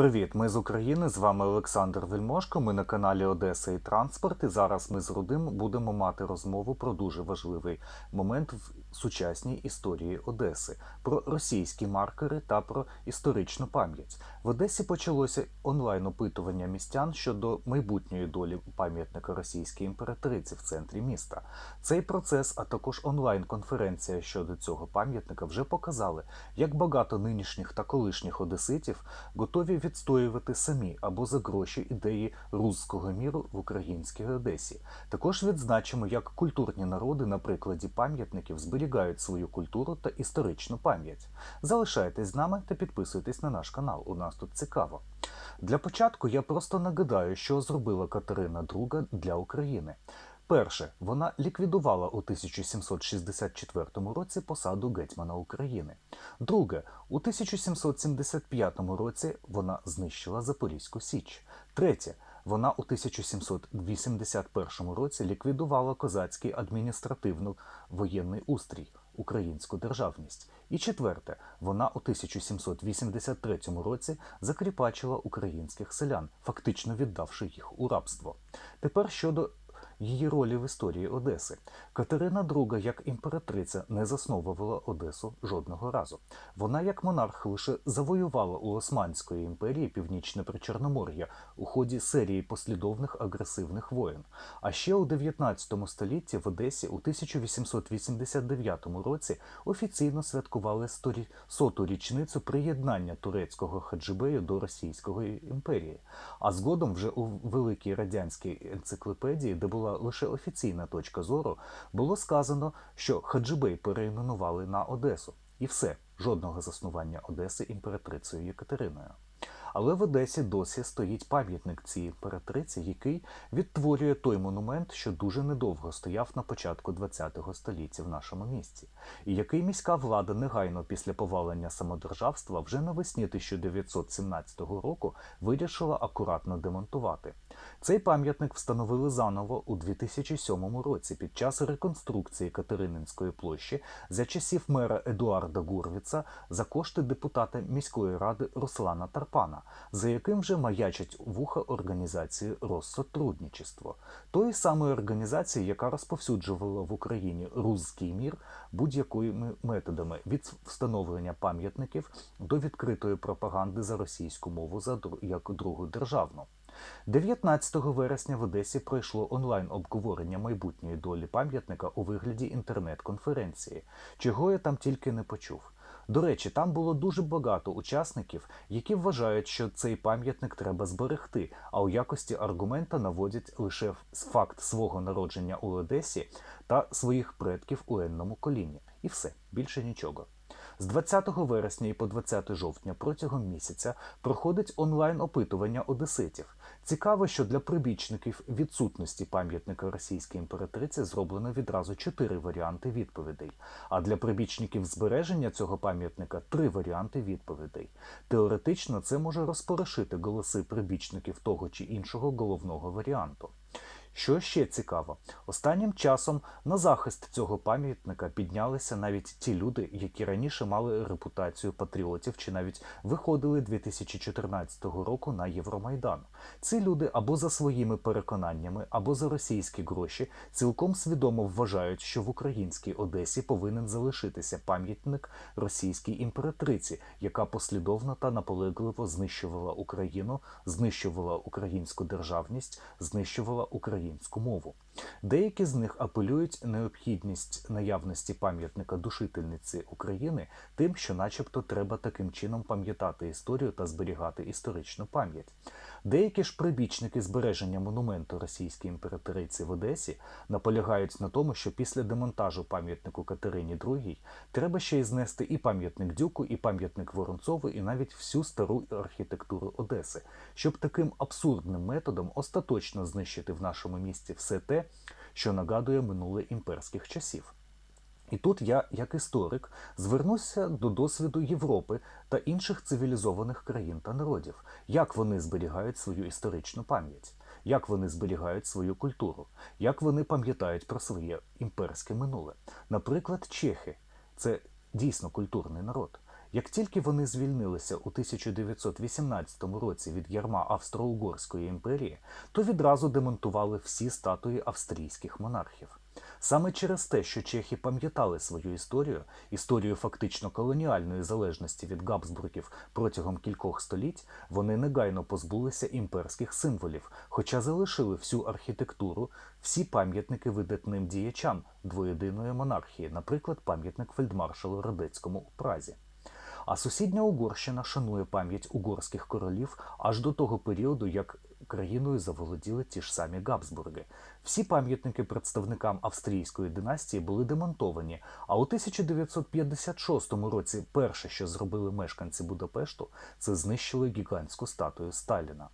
Привіт, ми з України. З вами Олександр Вельмошко. Ми на каналі Одеса і Транспорт. І зараз ми з Рудим будемо мати розмову про дуже важливий момент в сучасній історії Одеси, про російські маркери та про історичну пам'ять. В Одесі почалося онлайн опитування містян щодо майбутньої долі пам'ятника російській імператриці в центрі міста. Цей процес, а також онлайн-конференція щодо цього пам'ятника вже показали, як багато нинішніх та колишніх одеситів готові відстоювати самі або за гроші ідеї руського міру в українській Одесі. Також відзначимо, як культурні народи на прикладі пам'ятників зберігають свою культуру та історичну пам'ять. Залишайтесь з нами та підписуйтесь на наш канал. У нас тут цікаво. Для початку я просто нагадаю, що зробила Катерина II для України. Перше, вона ліквідувала у 1764 році посаду гетьмана України. Друге, у 1775 році вона знищила Запорізьку Січ. Третє, вона у 1781 році ліквідувала козацький адміністративно-воєнний устрій, українську державність. І четверте, вона у 1783 році закріпачила українських селян, фактично віддавши їх у рабство. Тепер щодо її ролі в історії Одеси. Катерина II, як імператриця, не засновувала Одесу жодного разу. Вона, як монарх, лише завоювала у Османської імперії північне Причорномор'я у ході серії послідовних агресивних воєн. А ще у 19 столітті в Одесі у 1889 році офіційно святкували сторі... соту річницю приєднання турецького хаджибею до Російської імперії. А згодом вже у великій радянській енциклопедії, де була лише офіційна точка зору, було сказано, що Хаджибей перейменували на Одесу. І все, жодного заснування Одеси імператрицею Єкатериною. Але в Одесі досі стоїть пам'ятник цій імператриці, який відтворює той монумент, що дуже недовго стояв на початку ХХ століття в нашому місті, і який міська влада негайно після повалення самодержавства вже навесні 1917 року вирішила акуратно демонтувати. Цей пам'ятник встановили заново у 2007 році під час реконструкції Катерининської площі за часів мера Едуарда Гурвіца за кошти депутата міської ради Руслана Тарпана за яким вже маячить вуха організації Россотрудничество, тої самої організації, яка розповсюджувала в Україні руський мір будь-якими методами від встановлення пам'ятників до відкритої пропаганди за російську мову за як другу державну. 19 вересня в Одесі пройшло онлайн обговорення майбутньої долі пам'ятника у вигляді інтернет-конференції, чого я там тільки не почув. До речі, там було дуже багато учасників, які вважають, що цей пам'ятник треба зберегти, а у якості аргумента наводять лише факт свого народження у Одесі та своїх предків у енному коліні. І все, більше нічого. З 20 вересня і по 20 жовтня протягом місяця проходить онлайн опитування одеситів. Цікаво, що для прибічників відсутності пам'ятника російській імператриці зроблено відразу чотири варіанти відповідей. А для прибічників збереження цього пам'ятника три варіанти відповідей. Теоретично це може розпорошити голоси прибічників того чи іншого головного варіанту. Що ще цікаво, останнім часом на захист цього пам'ятника піднялися навіть ті люди, які раніше мали репутацію патріотів чи навіть виходили 2014 року на Євромайдан. Ці люди або за своїми переконаннями, або за російські гроші цілком свідомо вважають, що в українській Одесі повинен залишитися пам'ятник російській імператриці, яка послідовно та наполегливо знищувала Україну, знищувала українську державність, знищувала Україну українську мову. Деякі з них апелюють необхідність наявності пам'ятника душительниці України тим, що, начебто, треба таким чином пам'ятати історію та зберігати історичну пам'ять. Деякі ж прибічники збереження монументу російській імператриці в Одесі наполягають на тому, що після демонтажу пам'ятнику Катерині II треба ще й знести і пам'ятник Дюку, і пам'ятник Воронцову, і навіть всю стару архітектуру Одеси, щоб таким абсурдним методом остаточно знищити в нашому місті все те, що нагадує минуле імперських часів. І тут я, як історик, звернуся до досвіду Європи та інших цивілізованих країн та народів, як вони зберігають свою історичну пам'ять, як вони зберігають свою культуру, як вони пам'ятають про своє імперське минуле. Наприклад, чехи це дійсно культурний народ. Як тільки вони звільнилися у 1918 році від ярма Австро-Угорської імперії, то відразу демонтували всі статуї австрійських монархів. Саме через те, що чехи пам'ятали свою історію, історію фактично колоніальної залежності від Габсбургів протягом кількох століть, вони негайно позбулися імперських символів, хоча залишили всю архітектуру, всі пам'ятники видатним діячам двоєдиної монархії, наприклад, пам'ятник фельдмаршалу Радецькому у Празі. А сусідня Угорщина шанує пам'ять угорських королів аж до того періоду, як країною заволоділи ті ж самі Габсбурги. Всі пам'ятники представникам австрійської династії були демонтовані. А у 1956 році перше, що зробили мешканці Будапешту, це знищили гігантську статую Сталіна.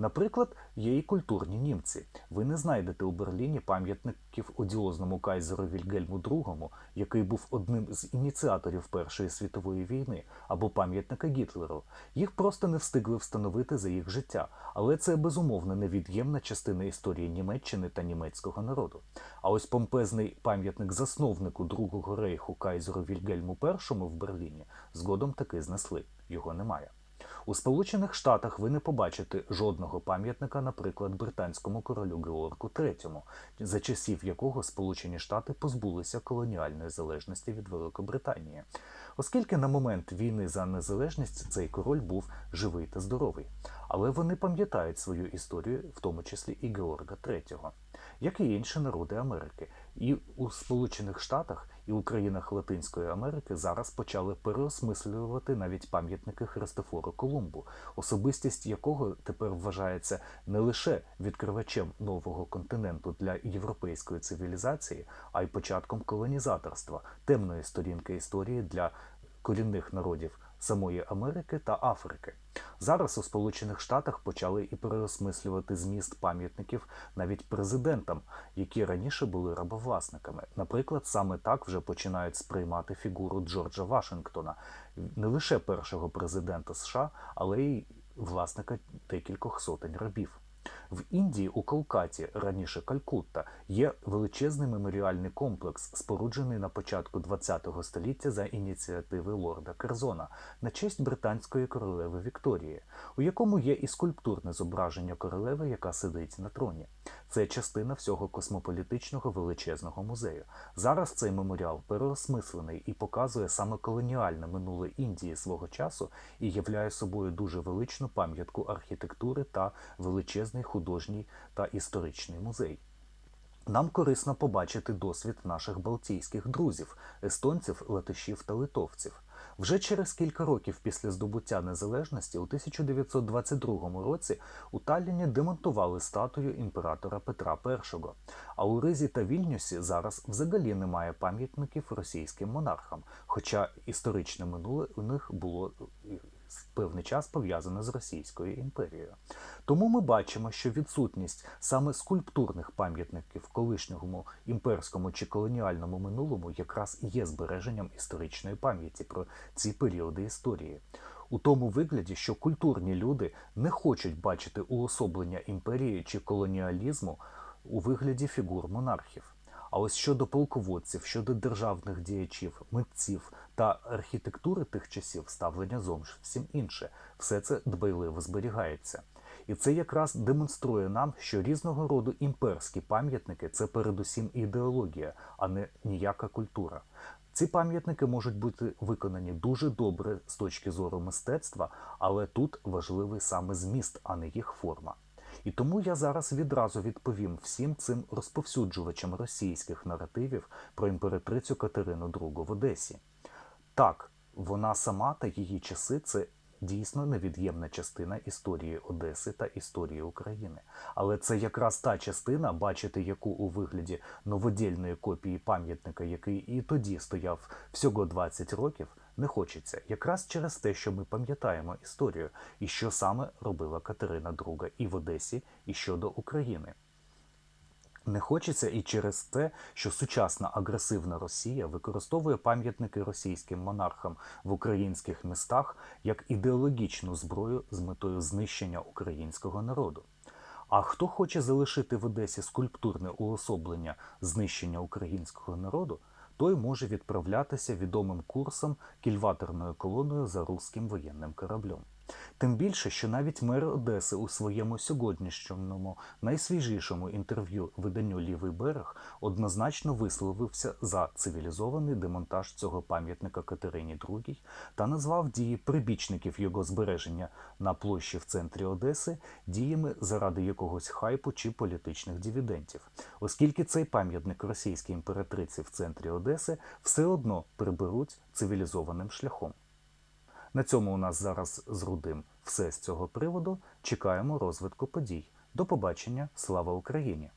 Наприклад, є і культурні німці. Ви не знайдете у Берліні пам'ятників одіозному кайзеру Вільгельму II, який був одним з ініціаторів Першої світової війни, або пам'ятника Гітлеру. Їх просто не встигли встановити за їх життя, але це безумовно невід'ємна частина історії Німеччини та німецького народу. А ось помпезний пам'ятник засновнику Другого рейху кайзеру Вільгельму І в Берліні згодом таки знесли. Його немає. У Сполучених Штатах ви не побачите жодного пам'ятника, наприклад, британському королю Георгу III, за часів якого Сполучені Штати позбулися колоніальної залежності від Великобританії, оскільки на момент війни за незалежність цей король був живий та здоровий. Але вони пам'ятають свою історію, в тому числі і Георга III, як і інші народи Америки. І у Сполучених Штатах і у країнах Латинської Америки зараз почали переосмислювати навіть пам'ятники Христофору Колумбу, особистість якого тепер вважається не лише відкривачем нового континенту для європейської цивілізації, а й початком колонізаторства, темної сторінки історії для корінних народів самої Америки та Африки. Зараз у Сполучених Штатах почали і переосмислювати зміст пам'ятників навіть президентам, які раніше були рабовласниками. Наприклад, саме так вже починають сприймати фігуру Джорджа Вашингтона, не лише першого президента США, але й власника декількох сотень рабів. В Індії у Калкаті, раніше Калькутта, є величезний меморіальний комплекс, споруджений на початку ХХ століття за ініціативи лорда Керзона на честь британської королеви Вікторії, у якому є і скульптурне зображення королеви, яка сидить на троні. Це частина всього космополітичного величезного музею. Зараз цей меморіал переосмислений і показує саме колоніальне минуле Індії свого часу і являє собою дуже величну пам'ятку архітектури та величезний художній та історичний музей. Нам корисно побачити досвід наших балтійських друзів, естонців, латишів та литовців. Вже через кілька років після здобуття незалежності у 1922 році у Талліні демонтували статую імператора Петра І. А у Ризі та Вільнюсі зараз взагалі немає пам'ятників російським монархам, хоча історичне минуле у них було певний час пов'язане з Російською імперією. Тому ми бачимо, що відсутність саме скульптурних пам'ятників колишньому імперському чи колоніальному минулому якраз і є збереженням історичної пам'яті про ці періоди історії. У тому вигляді, що культурні люди не хочуть бачити уособлення імперії чи колоніалізму у вигляді фігур монархів. А ось щодо полководців, щодо державних діячів, митців та архітектури тих часів ставлення зовсім інше. Все це дбайливо зберігається. І це якраз демонструє нам, що різного роду імперські пам'ятники це передусім ідеологія, а не ніяка культура. Ці пам'ятники можуть бути виконані дуже добре з точки зору мистецтва, але тут важливий саме зміст, а не їх форма. І тому я зараз відразу відповім всім цим розповсюджувачам російських наративів про імператрицю Катерину II в Одесі. Так, вона сама та її часи це дійсно невід'ємна частина історії Одеси та історії України. Але це якраз та частина, бачити яку у вигляді новодільної копії пам'ятника, який і тоді стояв всього 20 років, не хочеться, якраз через те, що ми пам'ятаємо історію і що саме робила Катерина II і в Одесі, і щодо України. Не хочеться і через те, що сучасна агресивна Росія використовує пам'ятники російським монархам в українських містах як ідеологічну зброю з метою знищення українського народу. А хто хоче залишити в Одесі скульптурне уособлення знищення українського народу, той може відправлятися відомим курсом кільваторною колоною за руським воєнним кораблем. Тим більше, що навіть мер Одеси у своєму сьогоднішньому найсвіжішому інтерв'ю виданню Лівий берег однозначно висловився за цивілізований демонтаж цього пам'ятника Катерині II та назвав дії прибічників його збереження на площі в центрі Одеси діями заради якогось хайпу чи політичних дивідендів, оскільки цей пам'ятник російській імператриці в центрі Одеси все одно приберуть цивілізованим шляхом. На цьому у нас зараз з Рудим все з цього приводу. Чекаємо розвитку подій. До побачення. Слава Україні!